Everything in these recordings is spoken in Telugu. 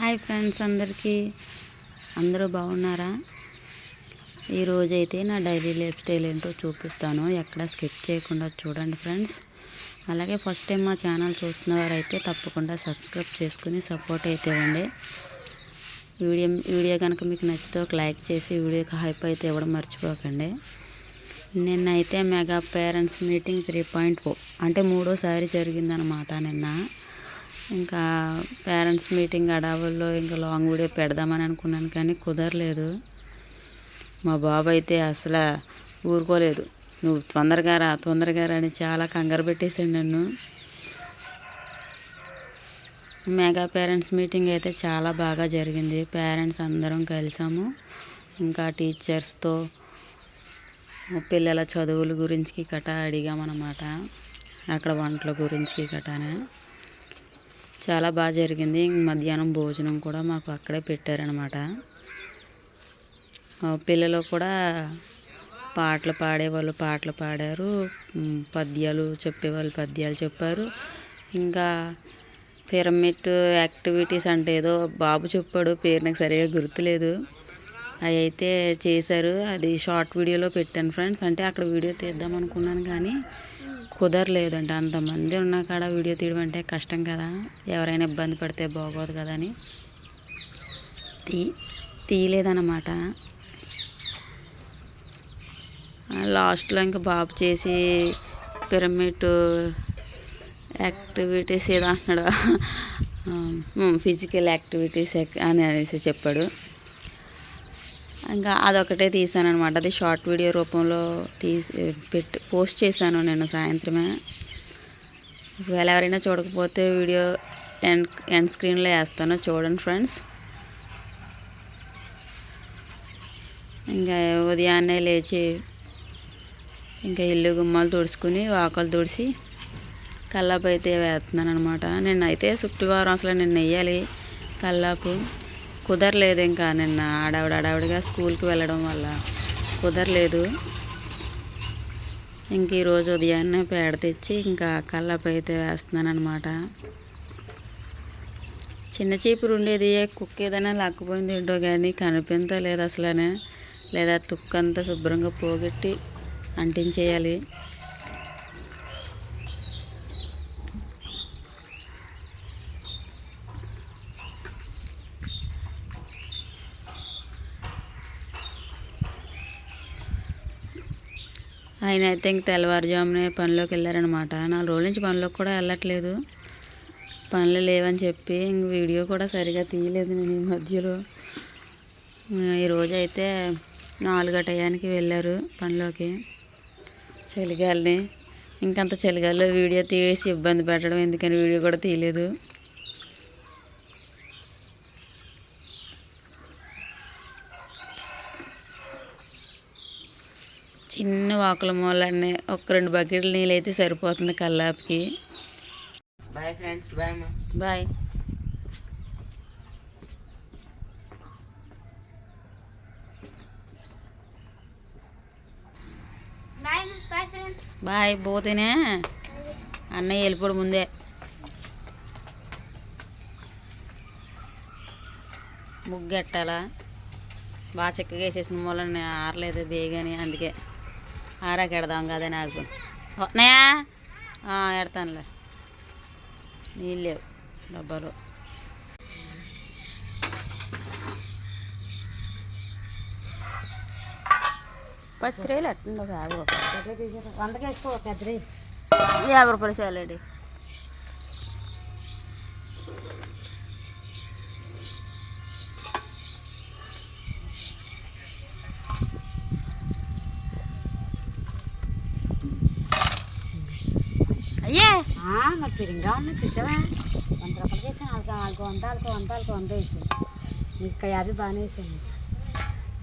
హాయ్ ఫ్రెండ్స్ అందరికీ. అందరూ బాగున్నారా? ఈరోజు అయితే నా డైలీ లైఫ్ స్టైల్ ఏంటో చూపిస్తాను. ఎక్కడ స్కిప్ చేయకుండా చూడండి ఫ్రెండ్స్. అలాగే ఫస్ట్ టైం మా ఛానల్ చూస్తున్నవారైతే తప్పకుండా సబ్స్క్రైబ్ చేసుకుని సపోర్ట్ అయితే ఇవ్వండి. వీడియో వీడియో కనుక మీకు నచ్చితే ఒక లైక్ చేసి వీడియోకి హైప్ అయితే ఇవ్వడం మర్చిపోకండి. నిన్నైతే mega parents meeting three point four అంటే మూడోసారి జరిగిందనమాట నిన్న. ఇంకా పేరెంట్స్ మీటింగ్ అడావుల్లో ఇంకా లాంగ్ వీడియో పెడదామని అనుకున్నాను కానీ కుదరలేదు. మా బాబు అయితే అసలు ఊరుకోలేదు. నువ్వు తొందరగా రా తొందరగా రా అని చాలా కంగారు పెట్టేసాడు నన్ను. మెగా పేరెంట్స్ మీటింగ్ అయితే చాలా బాగా జరిగింది. పేరెంట్స్ అందరం కలిసాము. ఇంకా టీచర్స్తో పిల్లల చదువుల గురించి కట అడిగామన్నమాట. అక్కడ వంటల గురించి కటానే చాలా బాగా జరిగింది. మధ్యాహ్నం భోజనం కూడా మాకు అక్కడే పెట్టారనమాట పిల్లలు కూడా పాటలు పాడేవాళ్ళు పాటలు పాడారు. పద్యాలు చెప్పేవాళ్ళు పద్యాలు చెప్పారు. ఇంకా పిరమిడ్ యాక్టివిటీస్ అంటే ఏదో బాబు చెప్పాడు పేరు నాకు సరిగా గుర్తులేదు. అవి అయితే చేశారు. అది షార్ట్ వీడియోలో పెట్టాను ఫ్రెండ్స్. అంటే అక్కడ వీడియో తీద్దాం అనుకున్నాను కానీ కుదరలేదండి అంతమంది ఉన్న కాడ వీడియో తీయడం అంటే కష్టం కదా. ఎవరైనా ఇబ్బంది పడితే బాగోదు కదా అని తీ తీయలేదన్నమాట. లాస్ట్లో ఇంకా బాబు చేసి పిరమిడ్ యాక్టివిటీస్ ఏదో అంటున్నాడు. ఫిజికల్ యాక్టివిటీస్ అని అనేసి చెప్పాడు. ఇంకా అదొకటే తీసాను అనమాట అది షార్ట్ వీడియో రూపంలో తీసి పెట్టి పోస్ట్ చేశాను నేను సాయంత్రమే. ఒకవేళ ఎవరైనా చూడకపోతే వీడియో ఎండ్ ఎండ్ స్క్రీన్లో వేస్తాను చూడండి ఫ్రెండ్స్. ఇంకా ఉదయాన్నే లేచి ఇంకా ఇల్లు గుమ్మాలు తుడుచుకుని వాకలు తుడిచి కల్లాపు అయితే వేస్తున్నాను అనమాట నిన్నైతే శుక్రవారం అసలు నిన్న వేయాలి కల్లాపు కుదరలేదు ఇంకా నిన్న ఆడావిడ ఆడావిడిగా స్కూల్కి వెళ్ళడం వల్ల కుదరలేదు. ఇంక ఈరోజు ఉదయాన్నే పేడ తెచ్చి ఇంకా కళ్ళపై అయితే వేస్తున్నాను అనమాట చిన్న చీపురు ఉండేది కుక్క ఏదైనా లాక్కుపోయింది ఏంటో కానీ కనిపించలేదు అసలనే. లేదా తుక్కంతా శుభ్రంగా పోగొట్టి అంటించేయాలి. ఆయన అయితే ఇంక తెల్లవారుజామునే పనిలోకి వెళ్ళారనమాట నాలుగు రోజుల నుంచి పనిలోకి కూడా వెళ్ళట్లేదు. పనులు లేవని చెప్పి ఇంక వీడియో కూడా సరిగా తీయలేదు నేను ఈ మధ్యలో. ఈరోజు అయితే నాలుగు టయానికి వెళ్ళారు పనిలోకి. చలిగాలిని. ఇంకంత చలిగాలిలో వీడియో తీసి ఇబ్బంది పెట్టడం ఎందుకని వీడియో కూడా తీయలేదు. చిన్న వాకుల మూలన్నీ ఒక రెండు బకెట్ల నీళ్ళు అయితే సరిపోతుంది కల్లాపుకి. Bye friends bye bye bye పోతేనే. అన్నయ్య వెళ్ళిపోడు ముందే. ముగ్గు ఎట్టాలా బాగా చక్కగా వేసేసిన మూలని ఆరలేదు బేగని అందుకే. ఆరాకి ఎడదాం కదా నాకు. నయా ఎడతానులే. నీళ్ళు లేవు డబ్బాలో. పచ్చిరేలు ఎట్టుండో యాభై రూపాయలు. యాభై రూపాయలు చాలండి పిరింగా ఉన్నా చూసావా? వంద రూపాయలకి వేసాను వాళ్ళకి వాళ్ళకి వంద వాళ్ళకి వంద వాళ్ళకి వంద వేసాను ఇంకా యాభై బాగానే వేసాను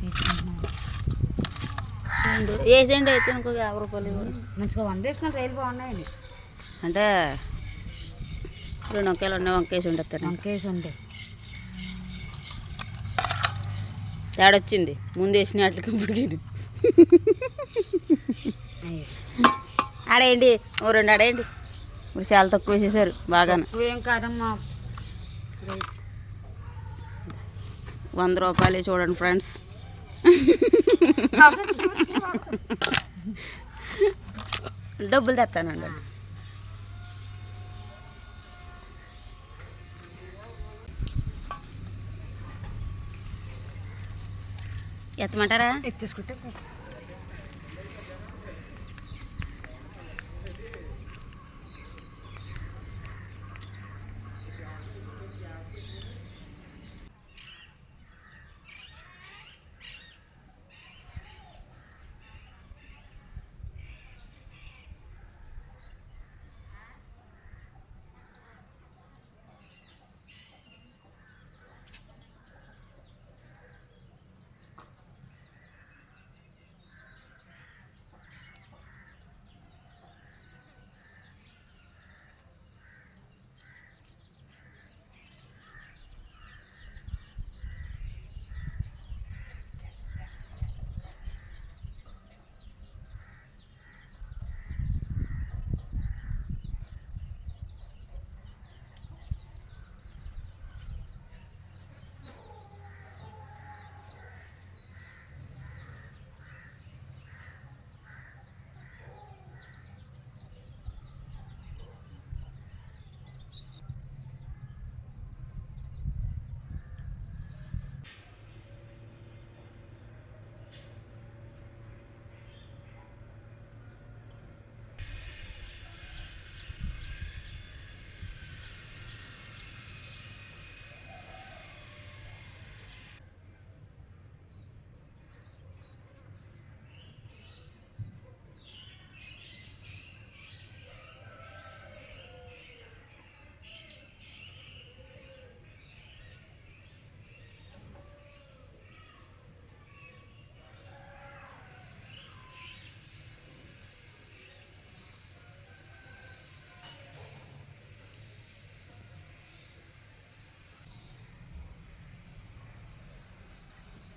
తీసుకుంటున్నాను. వేసేయండి అయితే ఇంకొక యాభై రూపాయలు మంచిగా వంద వేసిన రైలు బాగున్నాయండి. అంటే రెండు వంకాయలు ఉన్నాయి వంకేసి ఉండేస్తాను వంక వేసి ఉండే. తేడొచ్చింది ముందు వేసిన వాటికి ఇప్పటికి అయ్యి. ఆడేయండి ఓ రెండు ఆడేయండి. ఇప్పుడు చాలా తక్కువ వేసేసారు బాగానే. ఏం కాదమ్మా. వంద రూపాయలు చూడండి ఫ్రెండ్స్. డబ్బులు తెస్తానండి. ఎత్తమంటారా? ఎత్తేసుకుంటే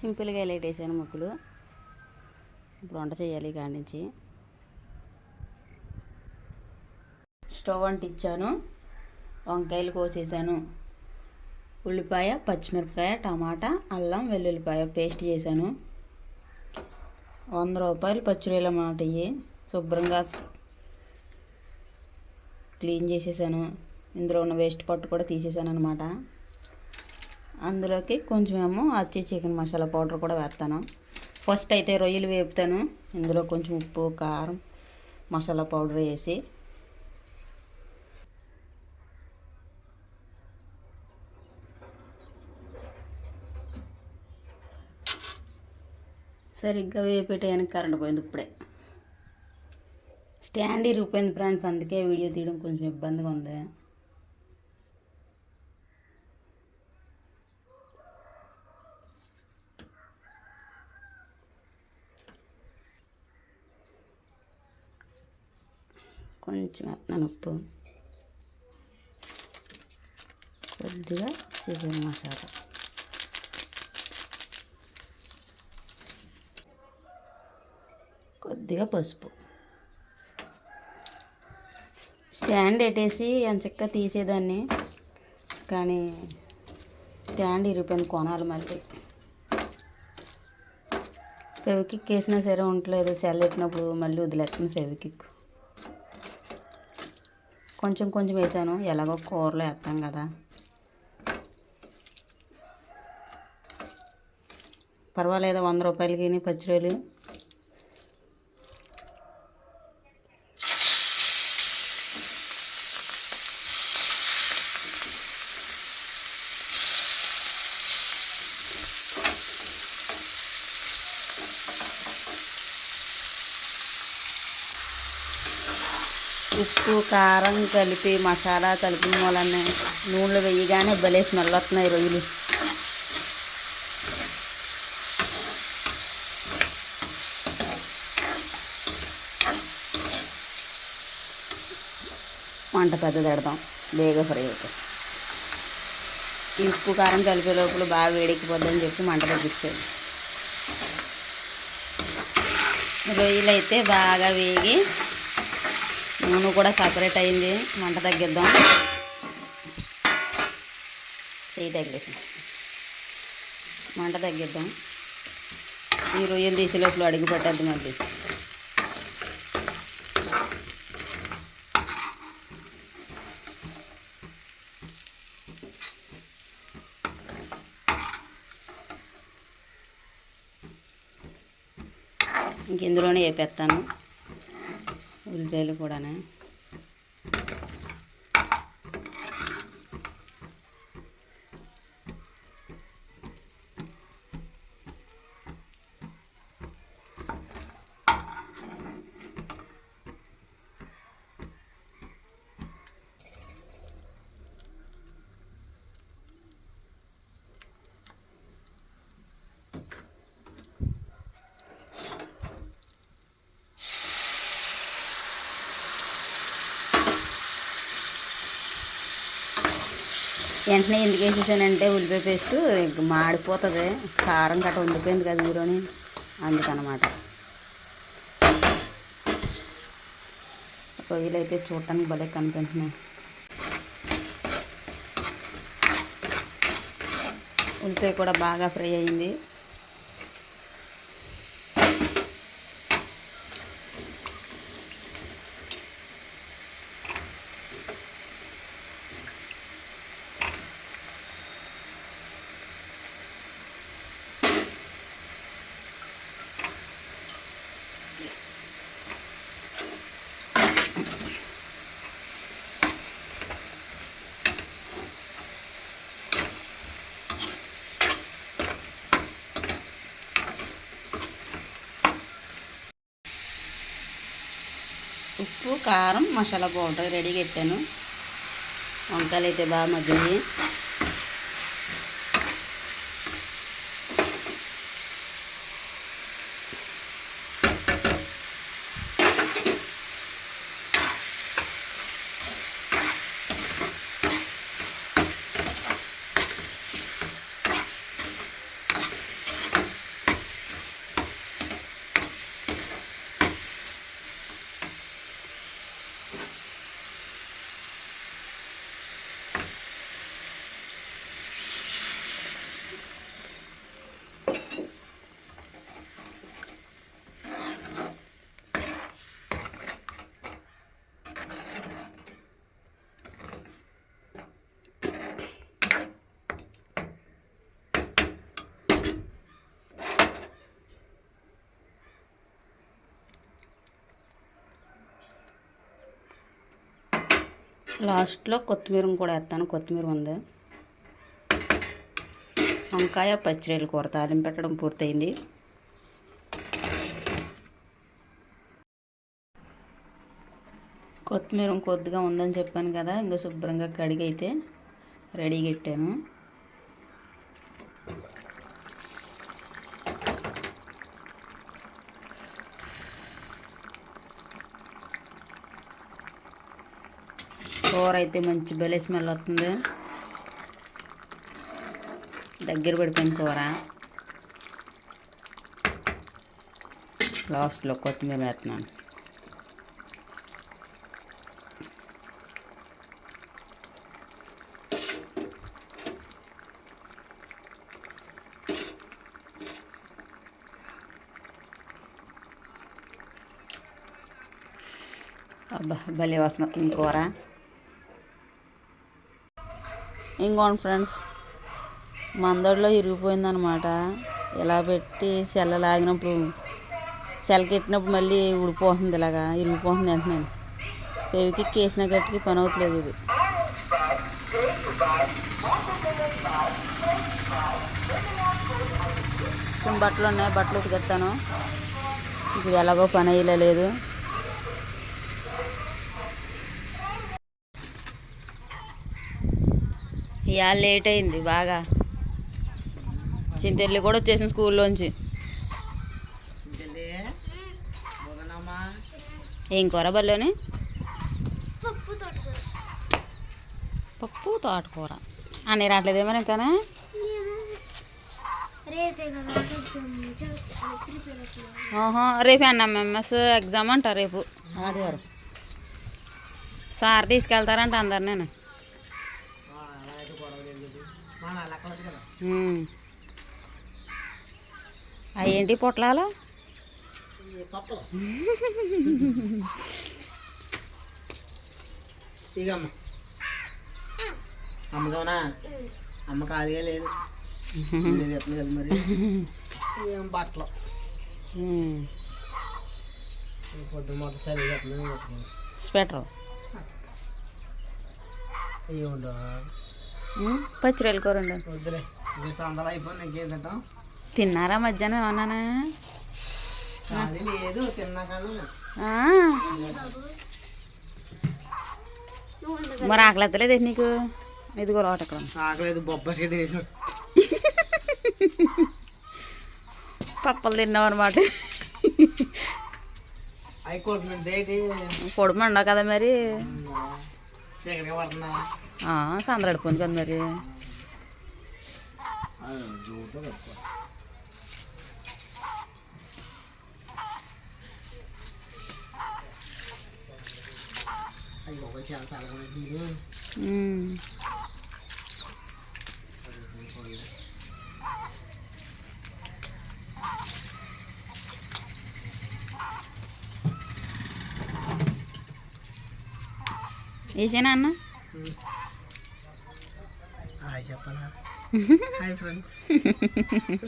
సింపుల్గా లైట్ వేసాను ముక్కులు? ఇప్పుడు వంట చేయాలి కాడి నుంచి. స్టవ్ అంటించాను. వంకాయలు కోసేసాను. ఉల్లిపాయ పచ్చిమిరపకాయ టమాటా అల్లం వెల్లుల్లిపాయ పేస్ట్ చేశాను. వంద రూపాయలు పచ్చిరొయ్యలు అన్నమాట ఇవి శుభ్రంగా క్లీన్ చేసేసాను. ఇందులో ఉన్న వేస్ట్ పట్టు కూడా తీసేసాను అనమాట అందులోకి కొంచెమేమో అచ్చి చికెన్ మసాలా పౌడర్ కూడా వేస్తాను. ఫస్ట్ అయితే రొయ్యలు వేపుతాను. ఇందులో కొంచెం ఉప్పు కారం మసాలా పౌడర్ వేసి. సరిగ్గా వేపేటానికి కరెంట్ పోయింది ఇప్పుడే. స్టాండ్ ఇరిగిపోయింది ఫ్రెండ్స్ అందుకే వీడియో తీయడం కొంచెం ఇబ్బందిగా ఉంది. కొంచెం వేస్తున్నాను ఉప్పు కొద్దిగా చికెన్ మసాలా. కొద్దిగా పసుపు. స్టాండ్ పెట్టేసి ఎంచక్క తీసేదాన్ని కానీ స్టాండ్ ఇరిగిపోయింది కొనాలి మళ్ళీ. ఫెవికిక్ వేసినా సరే ఉండలేదు సెల్ పెట్టినప్పుడు మళ్ళీ వదిలేస్తుంది ఫెవికిక్. కొంచెం కొంచెం వేసాను. ఎలాగో కూరలో వేస్తాం కదా. పర్వాలేదు వంద రూపాయలకి పచ్చిరోలు ఉప్పు కారం కలిపి మసాలా కలిపిన వలన నూనెలు వేయగానే భలే స్మెల్ వస్తున్నాయి రొయ్యలు వంట పెద్ద పెడదాం. బేగా ఫ్రై అవుతుంది. ఈ ఉప్పు కారం కలిపే లోపల బాగా వేడెక్కిపోద్దని చెప్పి మంట తగ్గించాడు రొయ్యలు అయితే బాగా వేగి నూనె కూడా సపరేట్ అయింది. మంట తగ్గిద్దాం. చెయ్యి తగిలేసి. మంట తగ్గిద్దాం. ఈ రొయ్యలు తీసే లోపల అడుగు పెట్టద్దు మళ్ళీ. ఇంక ఇందులోనే వేపేస్తాను. ഉലുവയിൽ കൂടാണ് వెంటనే ఎందుకు వేసేసానంటే ఉల్లిపాయ పేస్ట్ మాడిపోతుంది. కారం గట్ట ఉండిపోయింది కదా ఊరోని. అందుకనమాట. రొయ్యలు అయితే చూడటానికి భలే కనిపిస్తున్నాయి. ఉల్లిపాయ కూడా బాగా ఫ్రై అయింది. ఉప్పు కారం మసాలా పౌడర్ రెడీగా పెట్టాను వంకాయలు అయితే బాగా మగ్గినాయి. లాస్ట్లో కొత్తిమీర కూడా వేస్తాను. కొత్తిమీర ఉంది. వంకాయ పచ్చిరేలు కూర తాలింపు పెట్టడం పూర్తయింది. కొత్తిమీర కొద్దిగా ఉందని చెప్పాను కదా ఇంకా శుభ్రంగా కడిగి అయితే రెడీగా పెట్టాను కూర అయితే మంచి భలే స్మెల్ వస్తుంది. దగ్గర పడిపోయిన కూర. లాస్ట్లో కొత్తిమీర వేస్తున్నాను. అబ్బా భలే వాసన వస్తుంది కూర. ఇంకోండి ఫ్రెండ్స్ మందడిలో ఇరిగిపోయిందనమాట ఇలా పెట్టి సెల్ల లాగినప్పుడు సెలకెట్టినప్పుడు మళ్ళీ ఉడిపోతుంది ఇలాగా ఇరిగిపోతుంది వెంటనే. పెవికి కేసిన గట్టికి పని అవుతలేదు ఇది. కొన్ని బట్టలు ఉన్నాయి బట్టలు ఉతికెత్తాను. ఇది ఎలాగో పని అయ్యలేదు ఇవాళ లేట్ అయింది బాగా. చింతెల్లి కూడా వచ్చేసింది స్కూల్లోంచి. ఏం కూర బల్లోని పప్పు తోటకూర. అని రావట్లేదేమో ఇంకానా? రేపే రేపు ఎన్ఎంఎంఎస్ ఎగ్జామ్ అంట రేపు. ఆదివారం. సార్ తీసుకెళ్తారంట అందరు నేను అవి ఏంటి పొట్లాలు? పప్పలు ఇక అమ్మ. ఖాళీగా లేదు. లేదు ఎట్లా కదా మరి. ఏం బట్టలు. ఉమ్. ఈ పొద్దున మొదటి సరి చెప్పలేదు స్వెటర్? ఉమ్, పచ్చిరొయ్యల కూర వద్దులే. తిన్నారా మధ్యాహ్నం ఏమన్నానా? ఖాళీ లేదు. మరి ఆకలి ఎత్తలేదు నీకు? ఇదిగో లోటకం ఆకలేదు బొబ్బసిగా తినేసాడు పప్పలు తిన్నావు అనమాట కొట్టిన దేటి పొడుపు ఉండవు కదా మరి. చీకటిగా పడుతున్నా ఆ, సందడిపోయింది కదా మరి జూతో కట్టుకో అయ్యో ఒక చాలా చాలా నీరు ఉమ్. వేసేనా అన్న హాయ్ చెప్పాలా హాయ్ ఫ్రెండ్స్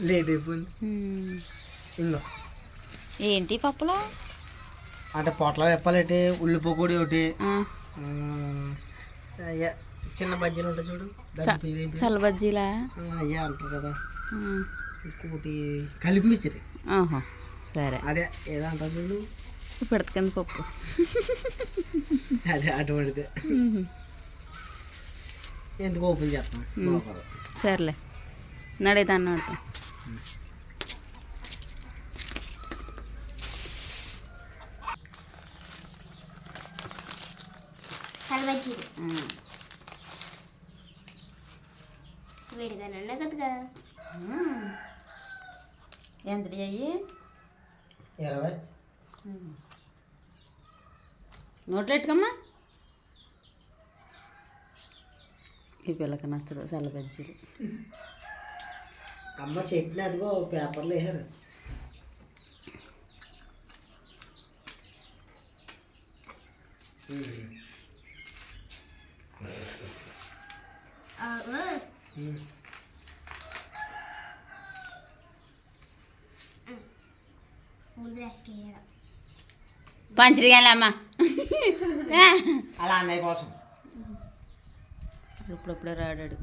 లేట్ అయిపోయింది ఉమ్. ఇంకో ఏంటి పప్పులో? అంటే పొట్ల చెప్పాలంటే ఉల్లి పొకోడి ఒకటి. చిన్న బజ్జీలు ఉంటాయి చూడు? చల్ల బజ్జీలా? అయ్యా అంటారు కదా. ఇంకోటి కలిపి మిస్త్రి సరే. అదే ఏదో అంటారు చూడు. పెడత కింద పప్పు. అదే అటువంటిదే. ఎందుకు ఓపెన్ చేస్తాం లోపల సర్లే నడైతే అన్నాడు కలబజ్జీ వేడిగానే కదగా ఎంత అయ్యి ఇరవై నోట్లో ఈ పిల్లకి నచ్చదు చల్ల బజ్జీలు అమ్మ చట్నీ అదిగో పేపర్లు వేసారు పంచిది కానీ అమ్మా. అలా అన్నయ్య కోసం. ఇప్పుడప్పుడే రాడాడు.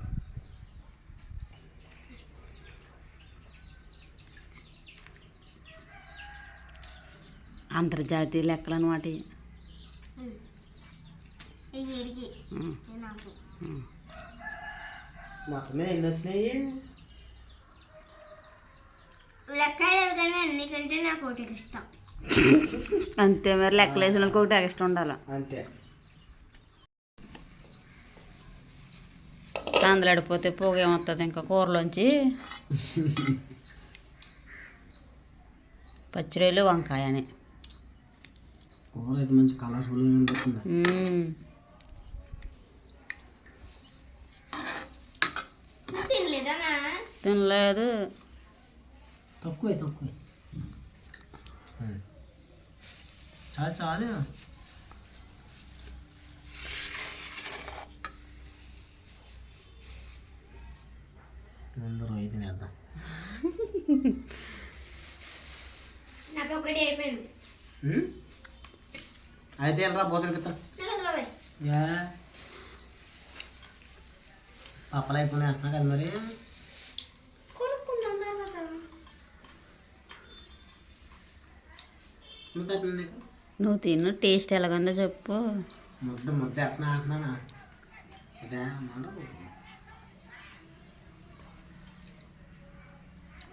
అంతర్జాతీయ లెక్కలు అనమాట ఇవి. ఈ ఎడికి ఉమ్, నాకు ఉమ్. మొత్తం మీద ఎన్ని వచ్చినాయి? లెక్క లేదు కానీ అన్నికంటే నాకు ఒకటి ఇష్టం. అంతే మరి లెక్కలు వేసిన వాళ్ళకి ఒకటి ఎక్స్ట్రా ఉండాలి. అంతే. సందలాడిపోతే పొగ ఏమొస్తుంది ఇంకా కూరలోంచి? పచ్చిరొయ్యలు వంకాయ అని కూర అయితే మంచి. తినలేదా తినలేదు. తక్కువే తక్కువే. చాలు చాలు ముందు తినేద్దాం? అయితే వెళ్ళరా పోతాను కదా పప్పలు అయిపోయినాయి అంటున్నా కదా మరి. నువ్వు తిను టేస్ట్ ఎలాగుందో చెప్పు. ముద్ద ముద్ద ఎట్లా అంటున్నానా? అదే మాట బాగుంది మ్మ్? బాగుంది.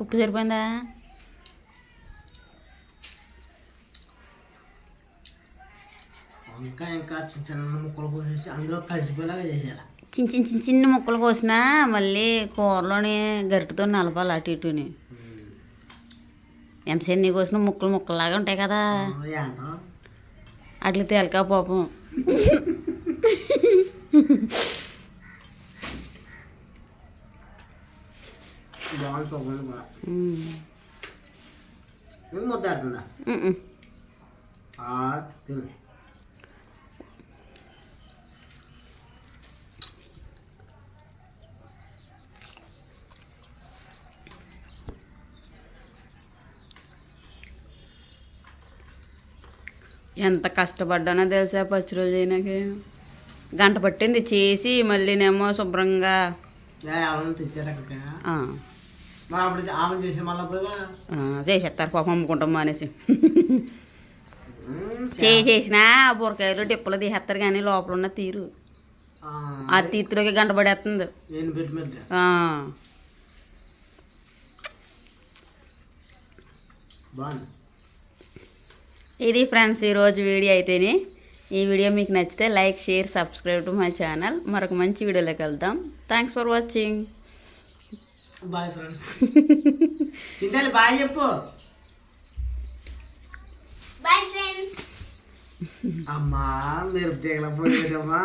ఉప్పు సరిపోయిందా వంకాయ ఇంకా చిన్న చిన్న ముక్కలు పోసేసి అందులో కలిసిపోయేలాగా చేసేయాలి చిన్న చిన్న చిన్న చిన్న ముక్కలు కోసినా మళ్ళీ కూరలోని గరిటతో నలపాలి అటు ఇటుని ఎంత చిన్న కోసినా ముక్కలు ముక్కలాగా ఉంటాయి కదా అట్లా తేలికా పాపం ఆ, తిను ఎంత కష్టపడ్డానో తెలుసా పచ్చి రోజు అయినాకి? గంట పట్టింది చేసి మళ్ళీనేమో శుభ్రంగా చేసేస్తారు పాపం అమ్ముకుంటాం మానేసి. చేసేసిన బురకాయలు డిప్పలు తీసేస్తారు కానీ లోపల ఉన్న తీరు. ఆ, ఆ తీతిలోకి గంట పడేస్తుంది ఆ, ఇది ఫ్రెండ్స్ ఈరోజు వీడియో అయితేనే. ఈ వీడియో మీకు నచ్చితే like share subscribe to my channel. మరొక మంచి వీడియోలోకి వెళ్దాం. Thanks for watching bye friends. చింతలు బాయ్ చెప్పు. Bye friends. అమ్మా మీరు దిగలపోయారమ్మా.